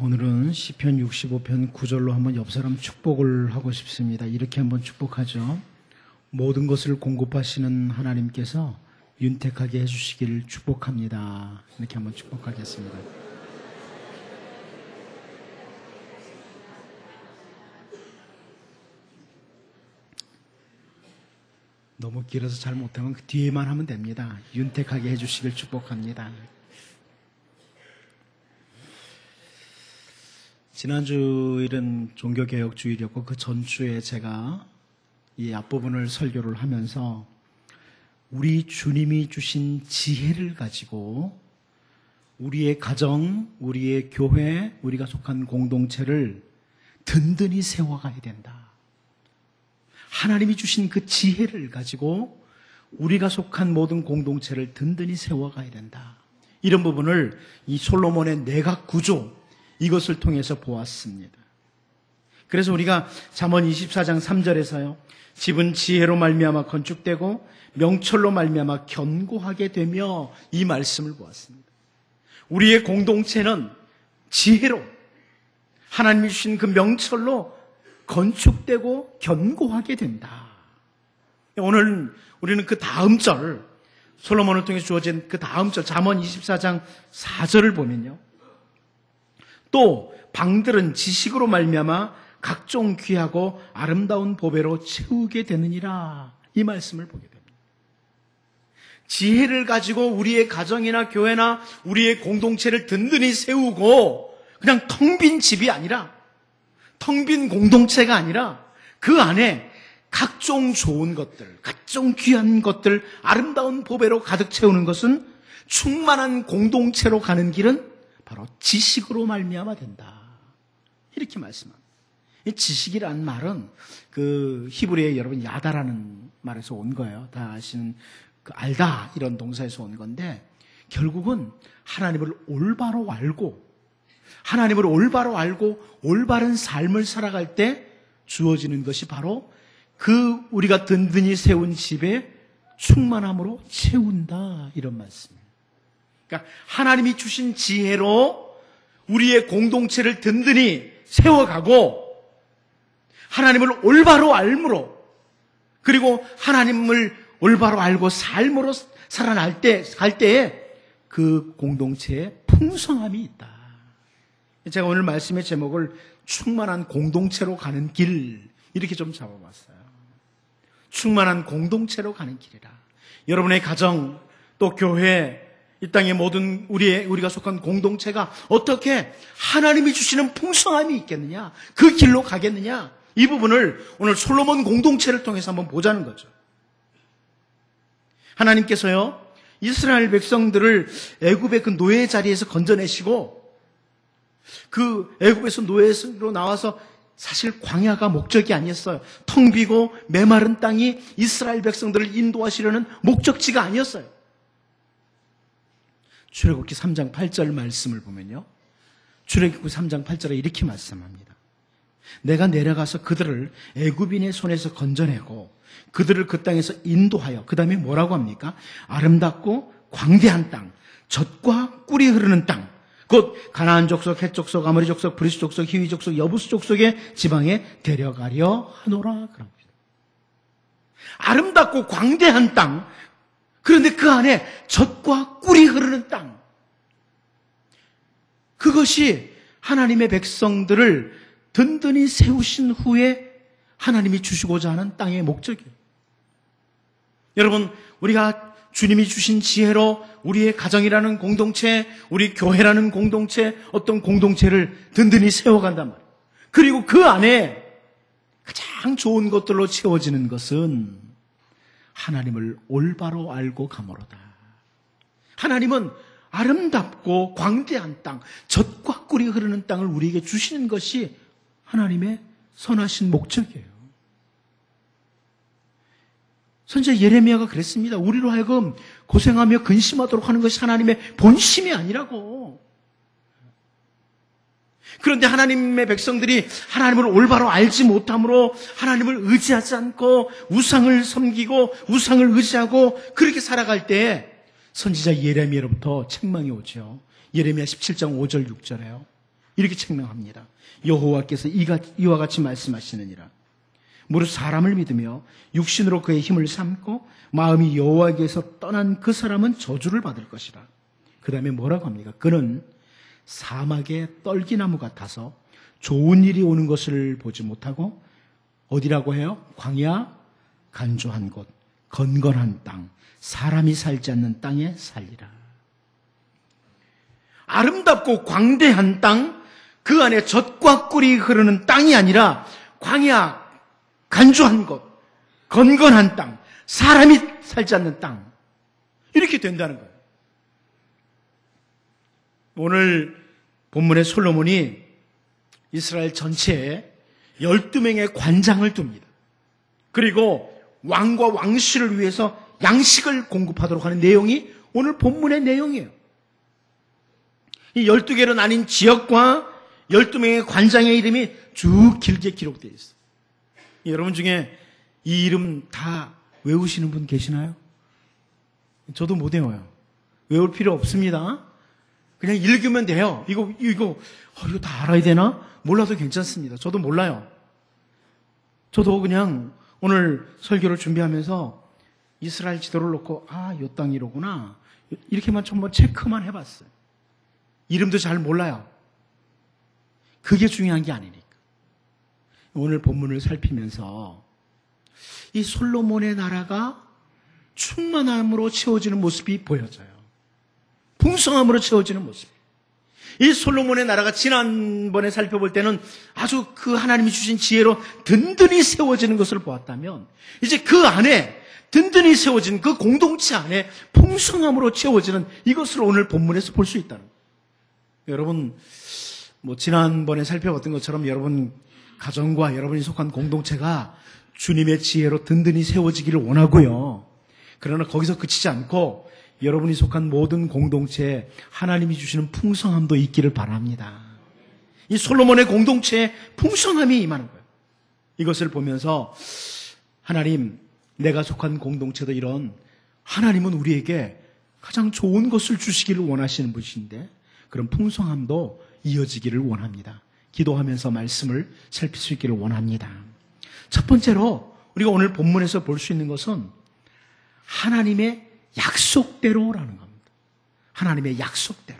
오늘은 시편 65편 9절로 한번 옆 사람 축복을 하고 싶습니다. 이렇게 한번 축복하죠. 모든 것을 공급하시는 하나님께서 윤택하게 해주시기를 축복합니다. 이렇게 한번 축복하겠습니다. 너무 길어서 잘 못하면 그 뒤에만 하면 됩니다. 윤택하게 해주시길 축복합니다. 지난주일은 종교개혁주일이었고 그 전주에 제가 이 앞부분을 설교를 하면서 우리 주님이 주신 지혜를 가지고 우리의 가정, 우리의 교회, 우리가 속한 공동체를 든든히 세워가야 된다. 하나님이 주신 그 지혜를 가지고 우리가 속한 모든 공동체를 든든히 세워가야 된다. 이런 부분을 이 솔로몬의 내각 구조, 이것을 통해서 보았습니다. 그래서 우리가 잠언 24장 3절에서요. 집은 지혜로 말미암아 건축되고 명철로 말미암아 견고하게 되며 이 말씀을 보았습니다. 우리의 공동체는 지혜로 하나님이 주신 그 명철로 건축되고 견고하게 된다. 오늘 우리는 그 다음 절 솔로몬을 통해 주어진 그 다음 절 잠언 24장 4절을 보면요. 또 방들은 지식으로 말미암아 각종 귀하고 아름다운 보배로 채우게 되느니라 이 말씀을 보게 됩니다. 지혜를 가지고 우리의 가정이나 교회나 우리의 공동체를 든든히 세우고 그냥 텅 빈 집이 아니라 텅 빈 공동체가 아니라 그 안에 각종 좋은 것들, 각종 귀한 것들, 아름다운 보배로 가득 채우는 것은 충만한 공동체로 가는 길은 바로 지식으로 말미암아 된다. 이렇게 말씀합니다. 이 지식이란 말은 그 히브리의 여러분 야다라는 말에서 온 거예요. 다 아시는 그 알다 이런 동사에서 온 건데 결국은 하나님을 올바로 알고 하나님을 올바로 알고 올바른 삶을 살아갈 때 주어지는 것이 바로 그 우리가 든든히 세운 집에 충만함으로 채운다 이런 말씀입니다. 그러니까 하나님이 주신 지혜로 우리의 공동체를 든든히 세워가고 하나님을 올바로 알므로 그리고 하나님을 올바로 알고 삶으로 살아날 때, 갈 때에 그 공동체에 풍성함이 있다. 제가 오늘 말씀의 제목을 충만한 공동체로 가는 길, 이렇게 좀 잡아봤어요. 충만한 공동체로 가는 길이라. 여러분의 가정, 또 교회, 이 땅의 모든 우리의 우리가 속한 공동체가 어떻게 하나님이 주시는 풍성함이 있겠느냐? 그 길로 가겠느냐? 이 부분을 오늘 솔로몬 공동체를 통해서 한번 보자는 거죠. 하나님께서요. 이스라엘 백성들을 애굽의 그 노예 자리에서 건져내시고 그 애굽에서 노예로 나와서 사실 광야가 목적이 아니었어요. 텅 비고 메마른 땅이 이스라엘 백성들을 인도하시려는 목적지가 아니었어요. 출애굽기 3장 8절 말씀을 보면요. 출애굽기 3장 8절에 이렇게 말씀합니다. 내가 내려가서 그들을 애굽인의 손에서 건져내고 그들을 그 땅에서 인도하여 그 다음에 뭐라고 합니까? 아름답고 광대한 땅, 젖과 꿀이 흐르는 땅, 곧 가나안 족속, 헷 족속, 아모리 족속, 브리스 족속, 히위 족속, 여부스 족속의 지방에 데려가려 하노라 그럽니다. 아름답고 광대한 땅, 그런데 그 안에 젖과 꿀이 흐르는 땅. 그것이 하나님의 백성들을 든든히 세우신 후에 하나님이 주시고자 하는 땅의 목적이에요. 여러분, 우리가 주님이 주신 지혜로 우리의 가정이라는 공동체, 우리 교회라는 공동체, 어떤 공동체를 든든히 세워간단 말이에요. 그리고 그 안에 가장 좋은 것들로 채워지는 것은 하나님을 올바로 알고 가모로다. 하나님은 아름답고 광대한 땅, 젖과 꿀이 흐르는 땅을 우리에게 주시는 것이 하나님의 선하신 목적이에요. 선제 예레미야가 그랬습니다. 우리로 하여금 고생하며 근심하도록 하는 것이 하나님의 본심이 아니라고. 그런데 하나님의 백성들이 하나님을 올바로 알지 못함으로 하나님을 의지하지 않고 우상을 섬기고 우상을 의지하고 그렇게 살아갈 때 선지자 예레미야로부터 책망이 오죠. 예레미야 17장 5절 6절에요. 이렇게 책명합니다. 여호와께서 이와 같이 말씀하시느니라. 무릇 사람을 믿으며 육신으로 그의 힘을 삼고 마음이 여호와에게서 떠난 그 사람은 저주를 받을 것이라. 그 다음에 뭐라고 합니까? 그는 사막의 떨기나무 같아서 좋은 일이 오는 것을 보지 못하고 어디라고 해요? 광야, 간조한 곳, 건건한 땅, 사람이 살지 않는 땅에 살리라. 아름답고 광대한 땅, 그 안에 젖과 꿀이 흐르는 땅이 아니라 광야, 간조한 곳, 건건한 땅, 사람이 살지 않는 땅. 이렇게 된다는 거예요. 오늘 본문의 솔로몬이 이스라엘 전체에 12명의 관장을 둡니다. 그리고 왕과 왕실을 위해서 양식을 공급하도록 하는 내용이 오늘 본문의 내용이에요. 이 12개로 나뉜 지역과 12명의 관장의 이름이 쭉 길게 기록되어 있어요. 여러분 중에 이 이름 다 외우시는 분 계시나요? 저도 못 외워요. 외울 필요 없습니다. 그냥 읽으면 돼요. 이거, 이거, 어, 이거 다 알아야 되나? 몰라도 괜찮습니다. 저도 몰라요. 저도 그냥 오늘 설교를 준비하면서 이스라엘 지도를 놓고, 아, 요 땅이로구나. 이렇게만 전부 체크만 해봤어요. 이름도 잘 몰라요. 그게 중요한 게 아니니까. 오늘 본문을 살피면서 이 솔로몬의 나라가 충만함으로 채워지는 모습이 보여져요. 풍성함으로 채워지는 모습. 이 솔로몬의 나라가 지난번에 살펴볼 때는 아주 그 하나님이 주신 지혜로 든든히 세워지는 것을 보았다면 이제 그 안에 든든히 세워진 그 공동체 안에 풍성함으로 채워지는 이것을 오늘 본문에서 볼 수 있다는 거예요. 여러분, 뭐 지난번에 살펴봤던 것처럼 여러분 가정과 여러분이 속한 공동체가 주님의 지혜로 든든히 세워지기를 원하고요. 그러나 거기서 그치지 않고 여러분이 속한 모든 공동체에 하나님이 주시는 풍성함도 있기를 바랍니다. 이 솔로몬의 공동체에 풍성함이 임하는 거예요. 이것을 보면서 하나님, 내가 속한 공동체도 이런 하나님은 우리에게 가장 좋은 것을 주시기를 원하시는 분이신데 그런 풍성함도 이어지기를 원합니다. 기도하면서 말씀을 살필 수 있기를 원합니다. 첫 번째로 우리가 오늘 본문에서 볼 수 있는 것은 하나님의 약속대로라는 겁니다. 하나님의 약속대로.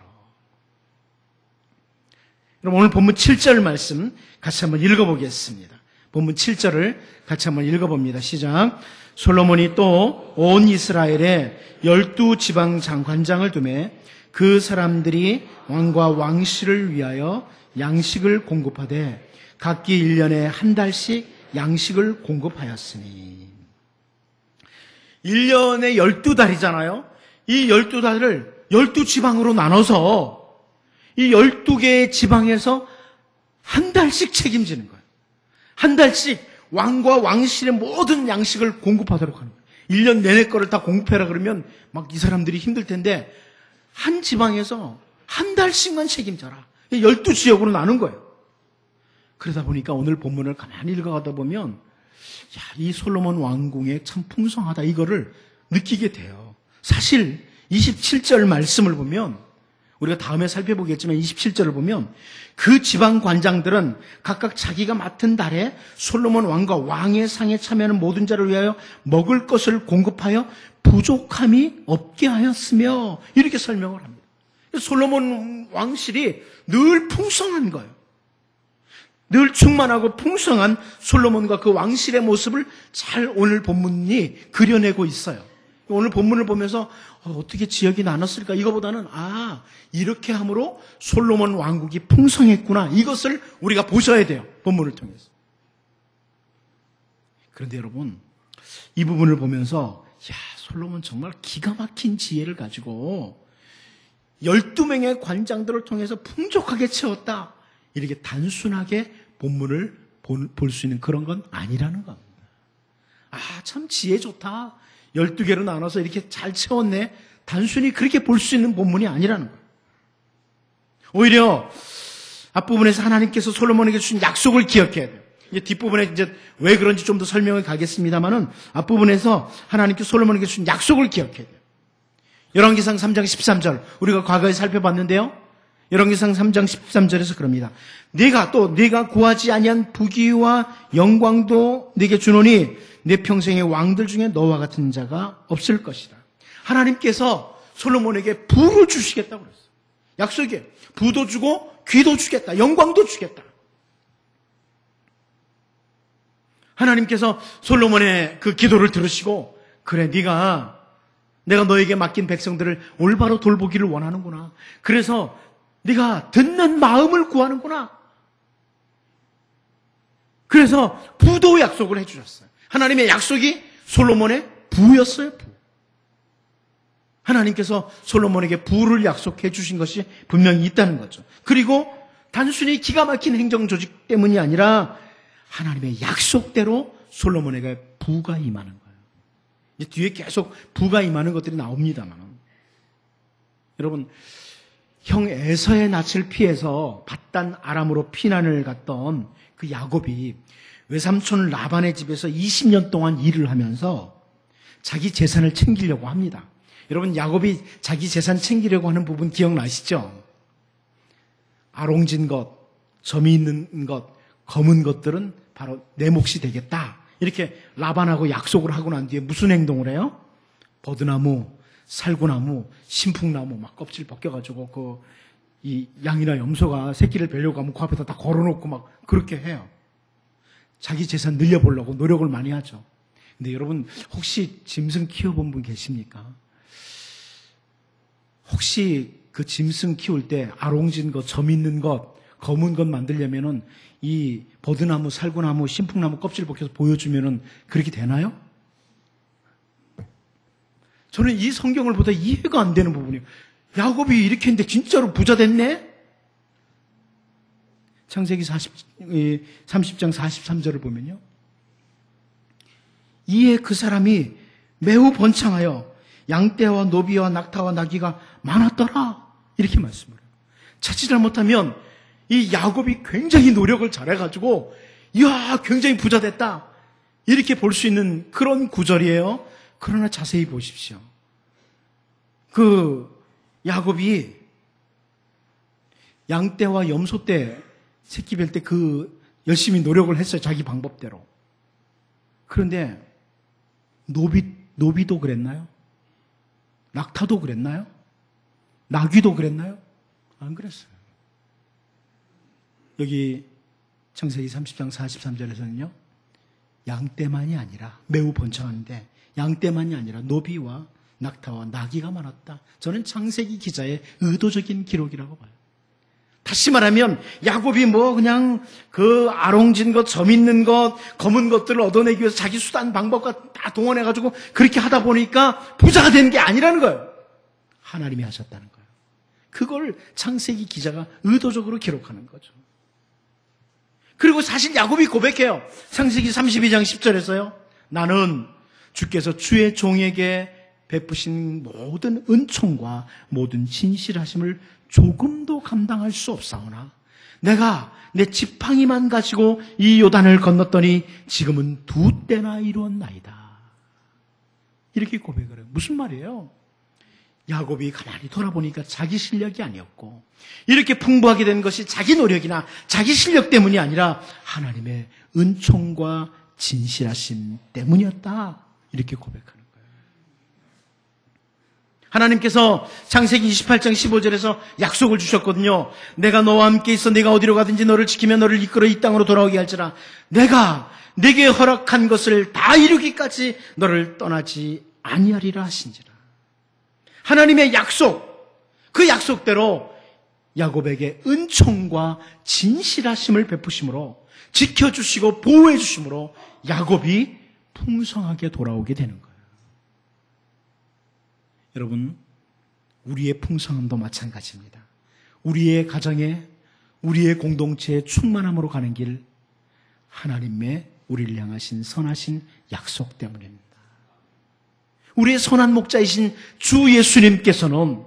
여러분 오늘 본문 7절 말씀 같이 한번 읽어보겠습니다. 본문 7절을 같이 한번 읽어봅니다. 시작. 솔로몬이 또 온 이스라엘에 열두 지방 장관장을 두매 그 사람들이 왕과 왕실을 위하여 양식을 공급하되 각기 1년에 한 달씩 양식을 공급하였으니 1년에 12달이잖아요. 이 12달을 12지방으로 나눠서 이 12개의 지방에서 한 달씩 책임지는 거예요. 한 달씩 왕과 왕실의 모든 양식을 공급하도록 하는 거예요. 1년 내내 거를 다 공급해라 그러면 막 이 사람들이 힘들 텐데 한 지방에서 한 달씩만 책임져라. 12지역으로 나눈 거예요. 그러다 보니까 오늘 본문을 가만히 읽어가다 보면 야, 이 솔로몬 왕궁에 참 풍성하다 이거를 느끼게 돼요. 사실 27절 말씀을 보면 우리가 다음에 살펴보겠지만 27절을 보면 그 지방 관장들은 각각 자기가 맡은 달에 솔로몬 왕과 왕의 상에 참여하는 모든 자를 위하여 먹을 것을 공급하여 부족함이 없게 하였으며 이렇게 설명을 합니다. 솔로몬 왕실이 늘 풍성한 거예요. 늘 충만하고 풍성한 솔로몬과 그 왕실의 모습을 잘 오늘 본문이 그려내고 있어요. 오늘 본문을 보면서 어, 떻게 지역이 나눴을까? 이거보다는 아 이렇게 함으로 솔로몬 왕국이 풍성했구나. 이것을 우리가 보셔야 돼요. 본문을 통해서. 그런데 여러분 이 부분을 보면서 야 솔로몬 정말 기가 막힌 지혜를 가지고 12명의 관장들을 통해서 풍족하게 채웠다. 이렇게 단순하게 본문을 볼 수 있는 그런 건 아니라는 겁니다. 아, 참 지혜 좋다. 12개로 나눠서 이렇게 잘 채웠네. 단순히 그렇게 볼 수 있는 본문이 아니라는 거예요. 오히려 앞부분에서 하나님께서 솔로몬에게 주신 약속을 기억해야 돼요. 이제 뒷부분에 이제 왜 그런지 좀 더 설명을 가겠습니다만은 앞부분에서 하나님께 솔로몬에게 주신 약속을 기억해야 돼요. 열왕기상 3장 13절 우리가 과거에 살펴봤는데요. 열왕기상 3장 13절에서 그럽니다. 네가 또 네가 구하지 아니한 부귀와 영광도 네게 주노니 내 평생의 왕들 중에 너와 같은 자가 없을 것이다. 하나님께서 솔로몬에게 부를 주시겠다고 그랬어요. 약속에 부도 주고 귀도 주겠다. 영광도 주겠다. 하나님께서 솔로몬의 그 기도를 들으시고 그래 네가 내가 너에게 맡긴 백성들을 올바로 돌보기를 원하는구나. 그래서 네가 듣는 마음을 구하는구나. 그래서 부도 약속을 해주셨어요. 하나님의 약속이 솔로몬의 부였어요. 부. 하나님께서 솔로몬에게 부를 약속해 주신 것이 분명히 있다는 거죠. 그리고 단순히 기가 막힌 행정 조직 때문이 아니라 하나님의 약속대로 솔로몬에게 부가 임하는 거예요. 이제 뒤에 계속 부가 임하는 것들이 나옵니다만. 여러분, 형 에서의 낯을 피해서 바단 아람으로 피난을 갔던 그 야곱이 외삼촌 라반의 집에서 20년 동안 일을 하면서 자기 재산을 챙기려고 합니다. 여러분 야곱이 자기 재산 챙기려고 하는 부분 기억나시죠? 아롱진 것, 점이 있는 것, 검은 것들은 바로 내 몫이 되겠다. 이렇게 라반하고 약속을 하고 난 뒤에 무슨 행동을 해요? 버드나무, 살구나무, 신풍나무 막 껍질 벗겨가지고 그 이 양이나 염소가 새끼를 뵈려고 하면 그 앞에다 다 걸어놓고 막 그렇게 해요. 자기 재산 늘려보려고 노력을 많이 하죠. 근데 여러분 혹시 짐승 키워본 분 계십니까? 혹시 그 짐승 키울 때 아롱진 것, 점 있는 것, 검은 것 만들려면은 이 버드나무, 살구나무, 신풍나무 껍질 벗겨서 보여주면은 그렇게 되나요? 저는 이 성경을 보다 이해가 안 되는 부분이에요. 야곱이 이렇게 했는데 진짜로 부자 됐네? 창세기 40, 30장 43절을 보면요. 이에 그 사람이 매우 번창하여 양떼와 노비와 낙타와 나귀가 많았더라. 이렇게 말씀을 해요. 자칫 잘못하면 이 야곱이 굉장히 노력을 잘해가지고, 이야, 굉장히 부자 됐다. 이렇게 볼 수 있는 그런 구절이에요. 그러나 자세히 보십시오. 그 야곱이 양떼와 염소떼 새끼 뵐 때 그 열심히 노력을 했어요. 자기 방법대로. 그런데 노비 노비도 그랬나요? 낙타도 그랬나요? 나귀도 그랬나요? 안 그랬어요. 여기 창세기 30장 43절에서는요. 양떼만이 아니라 매우 번창하는데 양떼만이 아니라 노비와 낙타와 나귀가 많았다. 저는 창세기 기자의 의도적인 기록이라고 봐요. 다시 말하면 야곱이 뭐 그냥 그 아롱진 것, 점 있는 것, 검은 것들을 얻어내기 위해서 자기 수단 방법과 다 동원해 가지고 그렇게 하다 보니까 부자가 된게 아니라는 거예요. 하나님이 하셨다는 거예요. 그걸 창세기 기자가 의도적으로 기록하는 거죠. 그리고 사실 야곱이 고백해요. 창세기 32장 10절에서요. 나는 주께서 주의 종에게 베푸신 모든 은총과 모든 진실하심을 조금도 감당할 수 없사오나 내가 내 지팡이만 가지고 이 요단을 건넜더니 지금은 두 때나 이루었나이다. 이렇게 고백을 해요. 무슨 말이에요? 야곱이 가만히 돌아보니까 자기 실력이 아니었고 이렇게 풍부하게 된 것이 자기 노력이나 자기 실력 때문이 아니라 하나님의 은총과 진실하심 때문이었다. 이렇게 고백하는 거예요. 하나님께서 창세기 28장 15절에서 약속을 주셨거든요. 내가 너와 함께 있어 내가 어디로 가든지 너를 지키며 너를 이끌어 이 땅으로 돌아오게 할지라 내가 내게 허락한 것을 다 이루기까지 너를 떠나지 아니하리라 하신지라. 하나님의 약속, 그 약속대로 야곱에게 은총과 진실하심을 베푸심으로 지켜주시고 보호해 주심으로 야곱이 풍성하게 돌아오게 되는 거예요. 여러분, 우리의 풍성함도 마찬가지입니다. 우리의 가정에, 우리의 공동체의 충만함으로 가는 길, 하나님의 우리를 향하신 선하신 약속 때문입니다. 우리의 선한 목자이신 주 예수님께서는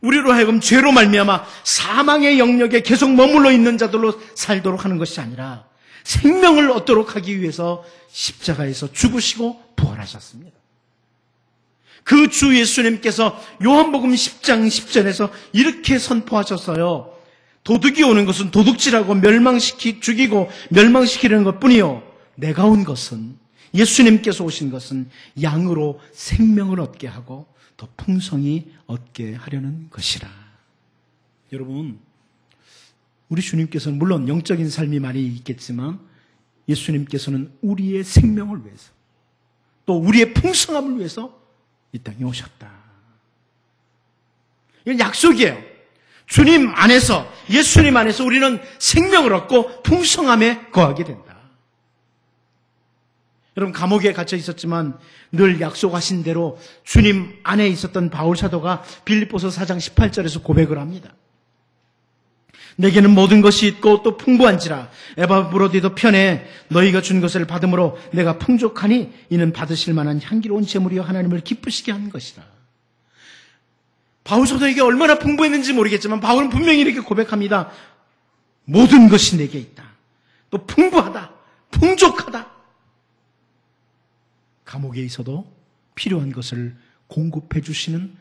우리로 하여금 죄로 말미암아 사망의 영역에 계속 머물러 있는 자들로 살도록 하는 것이 아니라 생명을 얻도록 하기 위해서 십자가에서 죽으시고 부활하셨습니다. 그 주 예수님께서 요한복음 10장 10절에서 이렇게 선포하셨어요. 도둑이 오는 것은 도둑질하고 멸망시키 죽이고 멸망시키려는 것뿐이요. 내가 온 것은 예수님께서 오신 것은 양으로 생명을 얻게 하고 더 풍성히 얻게 하려는 것이라. 여러분, 우리 주님께서는 물론 영적인 삶이 많이 있겠지만 예수님께서는 우리의 생명을 위해서 또 우리의 풍성함을 위해서 이 땅에 오셨다. 이건 약속이에요. 주님 안에서, 예수님 안에서 우리는 생명을 얻고 풍성함에 거하게 된다. 여러분, 감옥에 갇혀 있었지만 늘 약속하신 대로 주님 안에 있었던 바울 사도가 빌립보서 4장 18절에서 고백을 합니다. 내게는 모든 것이 있고 또 풍부한지라 에바브로디도 편에 너희가 준 것을 받음으로 내가 풍족하니 이는 받으실 만한 향기로운 제물이여 하나님을 기쁘시게 하는 것이라. 바울 사도에게 얼마나 풍부했는지 모르겠지만 바울은 분명히 이렇게 고백합니다. 모든 것이 내게 있다. 또 풍부하다. 풍족하다. 감옥에 있어도 필요한 것을 공급해 주시는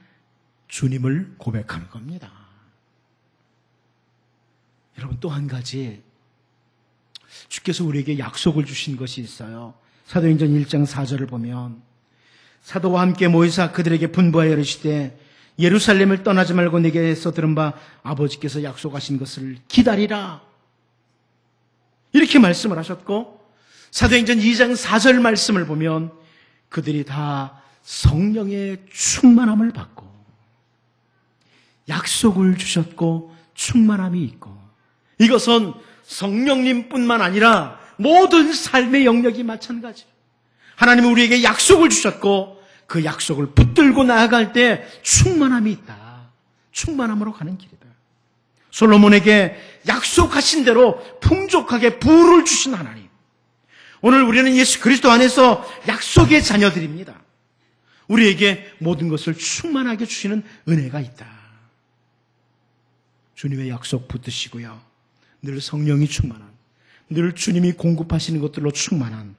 주님을 고백하는 겁니다. 여러분 또 한 가지 주께서 우리에게 약속을 주신 것이 있어요. 사도행전 1장 4절을 보면 사도와 함께 모이사 그들에게 분부하여 이르시되 예루살렘을 떠나지 말고 내게서 들은 바 아버지께서 약속하신 것을 기다리라. 이렇게 말씀을 하셨고 사도행전 2장 4절 말씀을 보면 그들이 다 성령의 충만함을 받고 약속을 주셨고 충만함이 있고 이것은 성령님뿐만 아니라 모든 삶의 영역이 마찬가지. 하나님은 우리에게 약속을 주셨고 그 약속을 붙들고 나아갈 때 충만함이 있다. 충만함으로 가는 길이다. 솔로몬에게 약속하신 대로 풍족하게 부를 주신 하나님. 오늘 우리는 예수 그리스도 안에서 약속의 자녀들입니다. 우리에게 모든 것을 충만하게 주시는 은혜가 있다. 주님의 약속 붙드시고요. 늘 성령이 충만한, 늘 주님이 공급하시는 것들로 충만한,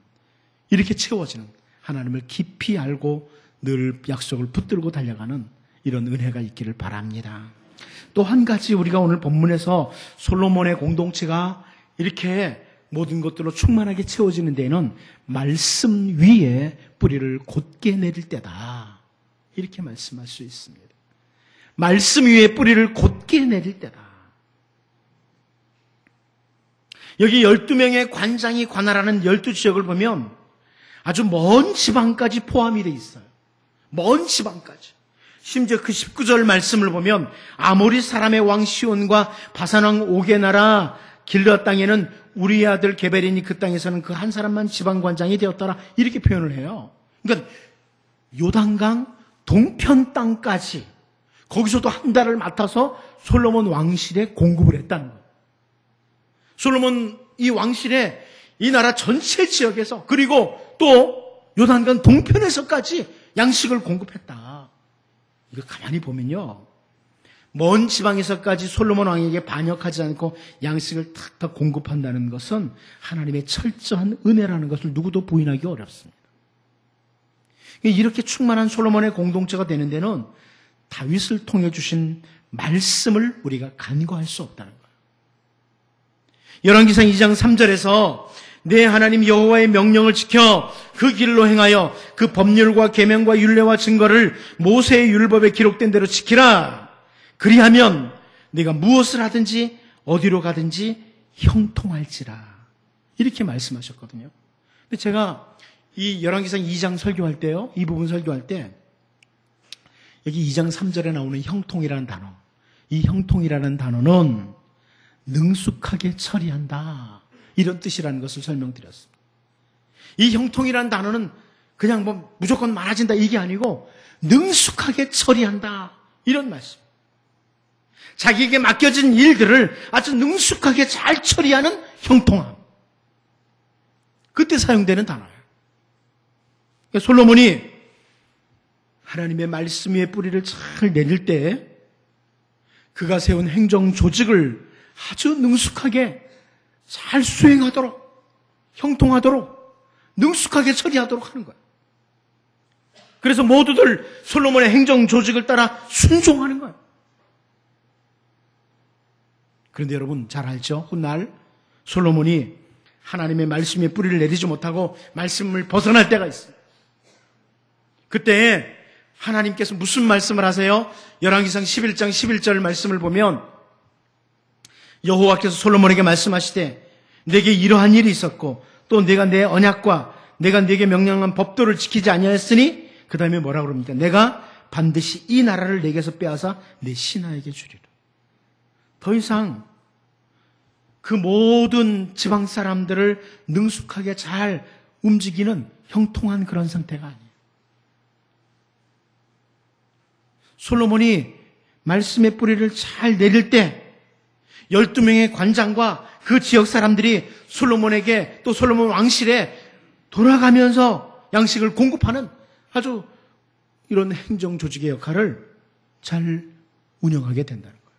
이렇게 채워지는 하나님을 깊이 알고 늘 약속을 붙들고 달려가는 이런 은혜가 있기를 바랍니다. 또 한 가지 우리가 오늘 본문에서 솔로몬의 공동체가 이렇게 모든 것들로 충만하게 채워지는 데에는 말씀 위에 뿌리를 곧게 내릴 때다. 이렇게 말씀할 수 있습니다. 말씀 위에 뿌리를 곧게 내릴 때다. 여기 12명의 관장이 관할하는 12지역을 보면 아주 먼 지방까지 포함이 되어 있어요. 먼 지방까지. 심지어 그 19절 말씀을 보면 아모리 사람의 왕 시온과 바산왕 오게 나라 길러 땅에는 우리 아들 게베린이 그 땅에서는 그 한 사람만 지방 관장이 되었더라. 이렇게 표현을 해요. 그러니까 요단강 동편 땅까지 거기서도 한 달을 맡아서 솔로몬 왕실에 공급을 했다는 거예요. 솔로몬 이 왕실에 이 나라 전체 지역에서 그리고 또 요단강 동편에서까지 양식을 공급했다. 이거 가만히 보면요. 먼 지방에서까지 솔로몬 왕에게 반역하지 않고 양식을 탁탁 공급한다는 것은 하나님의 철저한 은혜라는 것을 누구도 부인하기 어렵습니다. 이렇게 충만한 솔로몬의 공동체가 되는 데는 다윗을 통해 주신 말씀을 우리가 간과할 수 없다는 거예요. 열왕기상 2장 3절에서 내 하나님 여호와의 명령을 지켜 그 길로 행하여 그 법률과 계명과 율례와 증거를 모세의 율법에 기록된 대로 지키라. 그리하면 네가 무엇을 하든지 어디로 가든지 형통할지라. 이렇게 말씀하셨거든요. 근데 제가 이 열왕기상 2장 설교할 때요. 이 부분 설교할 때 여기 2장 3절에 나오는 형통이라는 단어. 이 형통이라는 단어는 능숙하게 처리한다. 이런 뜻이라는 것을 설명드렸습니다. 이 형통이라는 단어는 그냥 뭐 무조건 많아진다 이게 아니고 능숙하게 처리한다. 이런 말씀. 자기에게 맡겨진 일들을 아주 능숙하게 잘 처리하는 형통함. 그때 사용되는 단어예요. 그러니까 솔로몬이 하나님의 말씀 위에 뿌리를 잘 내릴 때 그가 세운 행정 조직을 아주 능숙하게 잘 수행하도록, 형통하도록, 능숙하게 처리하도록 하는 거예요. 그래서 모두들 솔로몬의 행정 조직을 따라 순종하는 거예요. 그런데 여러분 잘 알죠? 훗날 솔로몬이 하나님의 말씀에 뿌리를 내리지 못하고 말씀을 벗어날 때가 있어요. 그때 하나님께서 무슨 말씀을 하세요? 열왕기상 11장 11절 말씀을 보면 여호와께서 솔로몬에게 말씀하시되 내게 이러한 일이 있었고 또 내가 내 언약과 내가 내게 명령한 법도를 지키지 아니하였으니 그 다음에 뭐라 그럽니까? 내가 반드시 이 나라를 내게서 빼앗아 내 신하에게 주리라. 더 이상 그 모든 지방 사람들을 능숙하게 잘 움직이는 형통한 그런 상태가 아니에요. 솔로몬이 말씀의 뿌리를 잘 내릴 때 12명의 관장과 그 지역 사람들이 솔로몬에게 또 솔로몬 왕실에 돌아가면서 양식을 공급하는 아주 이런 행정 조직의 역할을 잘 운영하게 된다는 거예요.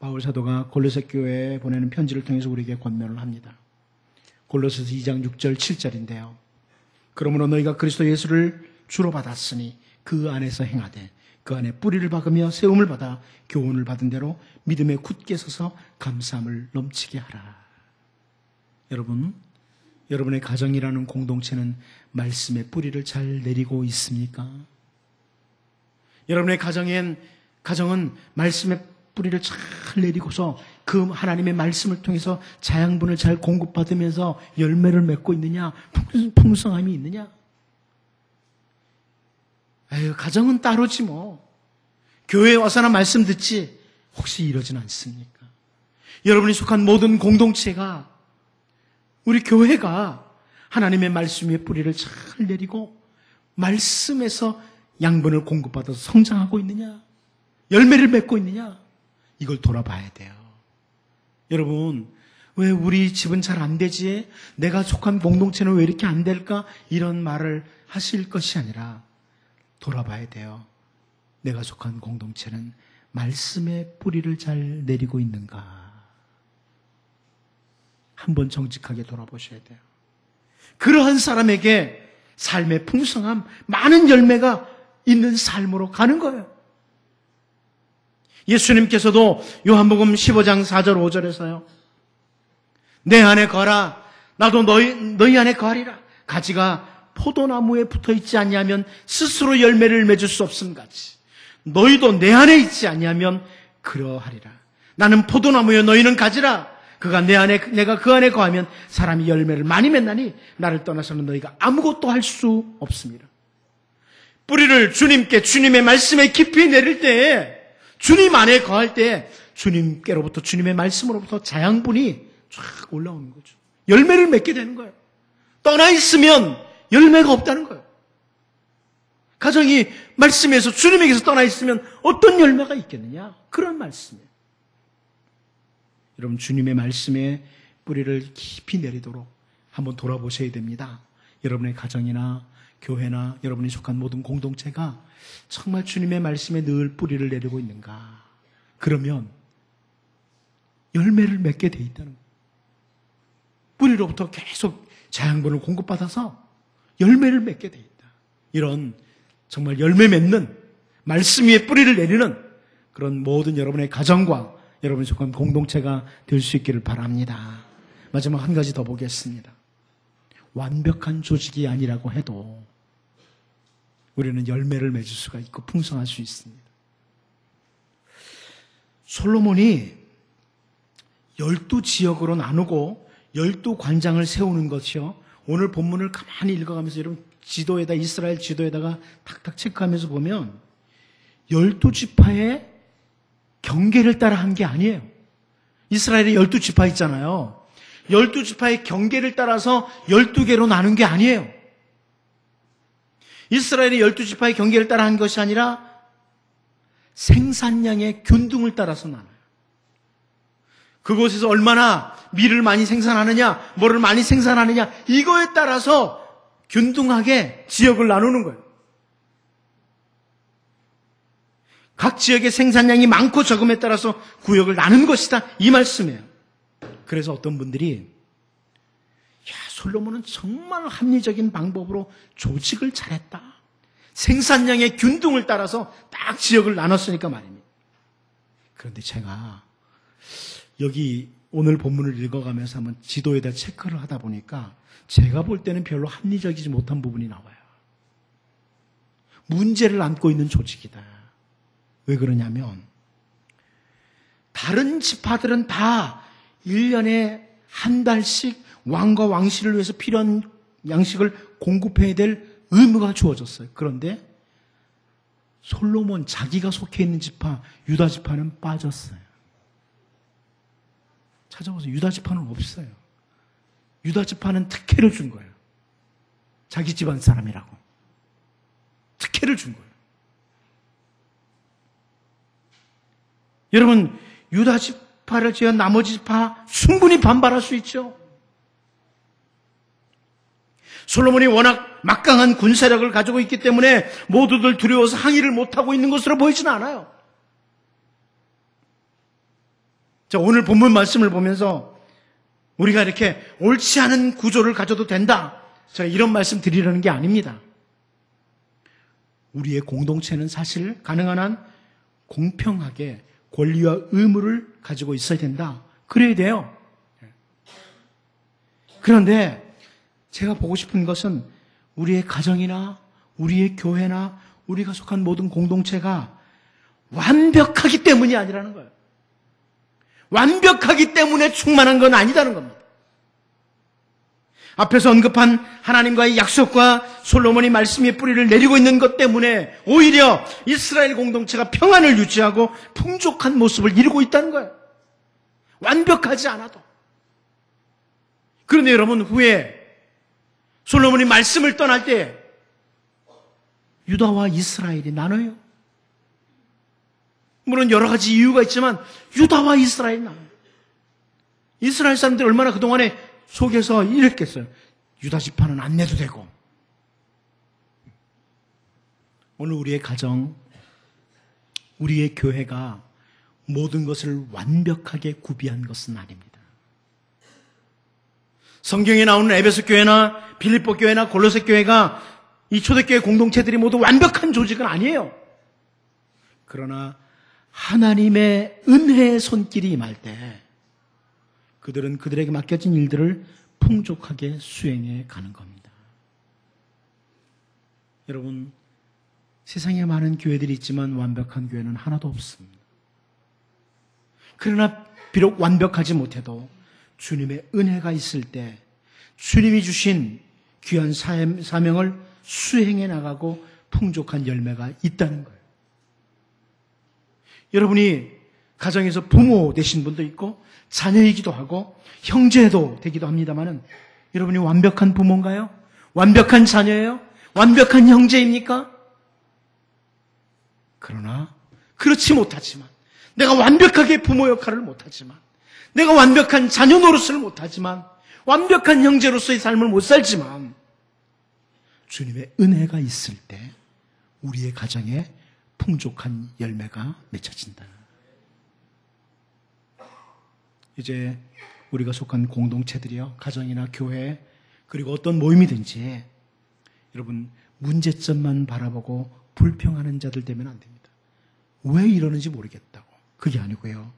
바울 사도가 골로새 교회에 보내는 편지를 통해서 우리에게 권면을 합니다. 골로새서 2장 6절 7절인데요. 그러므로 너희가 그리스도 예수를 주로 받았으니 그 안에서 행하되 그 안에 뿌리를 박으며 세움을 받아 교훈을 받은 대로 믿음에 굳게 서서 감사함을 넘치게 하라. 여러분, 여러분의 가정이라는 공동체는 말씀의 뿌리를 잘 내리고 있습니까? 여러분의 가정엔, 가정은 말씀의 뿌리를 잘 내리고서 그 하나님의 말씀을 통해서 자양분을 잘 공급받으면서 열매를 맺고 있느냐? 풍성함이 있느냐? 에휴, 가정은 따로지 뭐. 교회에 와서나 말씀 듣지. 혹시 이러진 않습니까? 여러분이 속한 모든 공동체가 우리 교회가 하나님의 말씀 의 뿌리를 잘 내리고 말씀에서 양분을 공급받아서 성장하고 있느냐? 열매를 맺고 있느냐? 이걸 돌아봐야 돼요. 여러분, 왜 우리 집은 잘 안 되지? 내가 속한 공동체는 왜 이렇게 안 될까? 이런 말을 하실 것이 아니라 돌아봐야 돼요. 내가 속한 공동체는 말씀의 뿌리를 잘 내리고 있는가? 한번 정직하게 돌아보셔야 돼요. 그러한 사람에게 삶의 풍성함, 많은 열매가 있는 삶으로 가는 거예요. 예수님께서도 요한복음 15장 4절 5절에서요. 내 안에 거라 나도 너희 너희 안에 거리라. 가지가 포도나무에 붙어 있지 않냐면 스스로 열매를 맺을 수 없음 같이 너희도 내 안에 있지 않냐면 그러하리라. 나는 포도나무여 너희는 가지라. 그가 내 안에 내가 그 안에 거하면 사람이 열매를 많이 맺나니 나를 떠나서는 너희가 아무것도 할 수 없습니다. 뿌리를 주님께 주님의 말씀에 깊이 내릴 때 주님 안에 거할 때 주님께로부터 주님의 말씀으로부터 자양분이 쫙 올라오는 거죠. 열매를 맺게 되는 거예요. 떠나 있으면 열매가 없다는 거예요. 가정이 말씀에서 주님에게서 떠나 있으면 어떤 열매가 있겠느냐? 그런 말씀이에요. 여러분 주님의 말씀에 뿌리를 깊이 내리도록 한번 돌아보셔야 됩니다. 여러분의 가정이나 교회나 여러분이 속한 모든 공동체가 정말 주님의 말씀에 늘 뿌리를 내리고 있는가? 그러면 열매를 맺게 돼 있다는 거예요. 뿌리로부터 계속 자양분을 공급받아서 열매를 맺게 돼 있다. 이런 정말 열매 맺는 말씀 위에 뿌리를 내리는 그런 모든 여러분의 가정과 여러분이 속한 공동체가 될 수 있기를 바랍니다. 마지막 한 가지 더 보겠습니다. 완벽한 조직이 아니라고 해도 우리는 열매를 맺을 수가 있고 풍성할 수 있습니다. 솔로몬이 열두 지역으로 나누고 열두 관장을 세우는 것이요. 오늘 본문을 가만히 읽어가면서 여러분 지도에다 이스라엘 지도에다가 탁탁 체크하면서 보면 열두 지파의 경계를 따라 한 게 아니에요. 이스라엘에 열두 지파 있잖아요. 열두 지파의 경계를 따라서 열두 개로 나눈 게 아니에요. 이스라엘의 열두 지파의 경계를 따라 한 것이 아니라 생산량의 균등을 따라서 나눠요. 그곳에서 얼마나 밀을 많이 생산하느냐, 뭐를 많이 생산하느냐, 이거에 따라서 균등하게 지역을 나누는 거예요. 각 지역의 생산량이 많고 적음에 따라서 구역을 나눈 것이다. 이 말씀이에요. 그래서 어떤 분들이 야, 솔로몬은 정말 합리적인 방법으로 조직을 잘했다. 생산량의 균등을 따라서 딱 지역을 나눴으니까 말입니다. 그런데 제가 여기 오늘 본문을 읽어가면서 한번 지도에다 체크를 하다 보니까 제가 볼 때는 별로 합리적이지 못한 부분이 나와요. 문제를 안고 있는 조직이다. 왜 그러냐면 다른 지파들은 다 1년에 한 달씩 왕과 왕실을 위해서 필요한 양식을 공급해야 될 의무가 주어졌어요. 그런데 솔로몬 자기가 속해 있는 지파 유다 지파는 빠졌어요. 찾아보세요. 유다 지파는 없어요. 유다 지파는 특혜를 준 거예요. 자기 집안 사람이라고. 특혜를 준 거예요. 여러분, 유다 지파를 제한 나머지 지파 충분히 반발할 수 있죠. 솔로몬이 워낙 막강한 군사력을 가지고 있기 때문에 모두들 두려워서 항의를 못하고 있는 것으로 보이지는 않아요. 자, 오늘 본문 말씀을 보면서 우리가 이렇게 옳지 않은 구조를 가져도 된다. 자, 이런 말씀 드리려는 게 아닙니다. 우리의 공동체는 사실 가능한 한 공평하게 권리와 의무를 가지고 있어야 된다. 그래야 돼요. 그런데 제가 보고 싶은 것은 우리의 가정이나 우리의 교회나 우리가 속한 모든 공동체가 완벽하기 때문이 아니라는 거예요. 완벽하기 때문에 충만한 건 아니다는 겁니다. 앞에서 언급한 하나님과의 약속과 솔로몬이 말씀의 뿌리를 내리고 있는 것 때문에 오히려 이스라엘 공동체가 평안을 유지하고 풍족한 모습을 이루고 있다는 거예요. 완벽하지 않아도. 그런데 여러분 후에 솔로몬이 말씀을 떠날 때 유다와 이스라엘이 나눠요. 물론 여러 가지 이유가 있지만 유다와 이스라엘이 나눠요. 이스라엘 사람들이 얼마나 그동안에 속에서 이랬겠어요. 유다 지파는 안 내도 되고. 오늘 우리의 가정, 우리의 교회가 모든 것을 완벽하게 구비한 것은 아닙니다. 성경에 나오는 에베소 교회나 빌립보 교회나 골로새 교회가 이 초대교회 공동체들이 모두 완벽한 조직은 아니에요. 그러나 하나님의 은혜의 손길이 임할 때 그들은 그들에게 맡겨진 일들을 풍족하게 수행해 가는 겁니다. 여러분, 세상에 많은 교회들이 있지만 완벽한 교회는 하나도 없습니다. 그러나 비록 완벽하지 못해도 주님의 은혜가 있을 때 주님이 주신 귀한 사명을 수행해 나가고 풍족한 열매가 있다는 거예요. 여러분이 가정에서 부모 되신 분도 있고 자녀이기도 하고 형제도 되기도 합니다만은 여러분이 완벽한 부모인가요? 완벽한 자녀예요? 완벽한 형제입니까? 그러나 그렇지 못하지만 내가 완벽하게 부모 역할을 못하지만 내가 완벽한 자녀 노릇을 못하지만 완벽한 형제로서의 삶을 못 살지만 주님의 은혜가 있을 때 우리의 가정에 풍족한 열매가 맺혀진다. 이제 우리가 속한 공동체들이요, 가정이나 교회, 그리고 어떤 모임이든지 여러분 문제점만 바라보고 불평하는 자들 되면 안 됩니다. 왜 이러는지 모르겠다고. 그게 아니고요.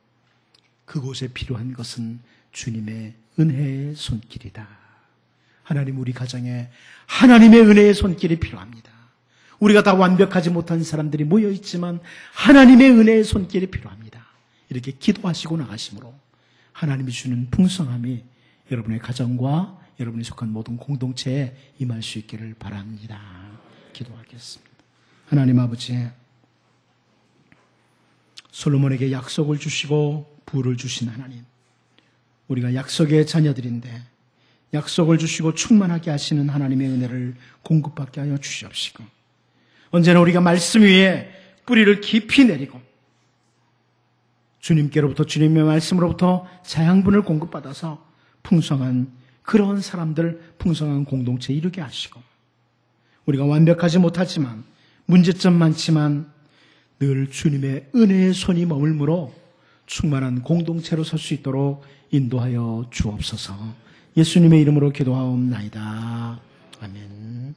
그곳에 필요한 것은 주님의 은혜의 손길이다. 하나님 우리 가정에 하나님의 은혜의 손길이 필요합니다. 우리가 다 완벽하지 못한 사람들이 모여 있지만 하나님의 은혜의 손길이 필요합니다. 이렇게 기도하시고 나가심으로 하나님이 주는 풍성함이 여러분의 가정과 여러분이 속한 모든 공동체에 임할 수 있기를 바랍니다. 기도하겠습니다. 하나님 아버지, 솔로몬에게 약속을 주시고 부를 주신 하나님, 우리가 약속의 자녀들인데 약속을 주시고 충만하게 하시는 하나님의 은혜를 공급받게 하여 주시옵시고 언제나 우리가 말씀 위에 뿌리를 깊이 내리고 주님께로부터 주님의 말씀으로부터 자양분을 공급받아서 풍성한 그런 사람들 풍성한 공동체 이루게 하시고 우리가 완벽하지 못하지만 문제점 많지만 늘 주님의 은혜의 손이 머물므로 충만한 공동체로 설 수 있도록 인도하여 주옵소서. 예수님의 이름으로 기도하옵나이다. 아멘.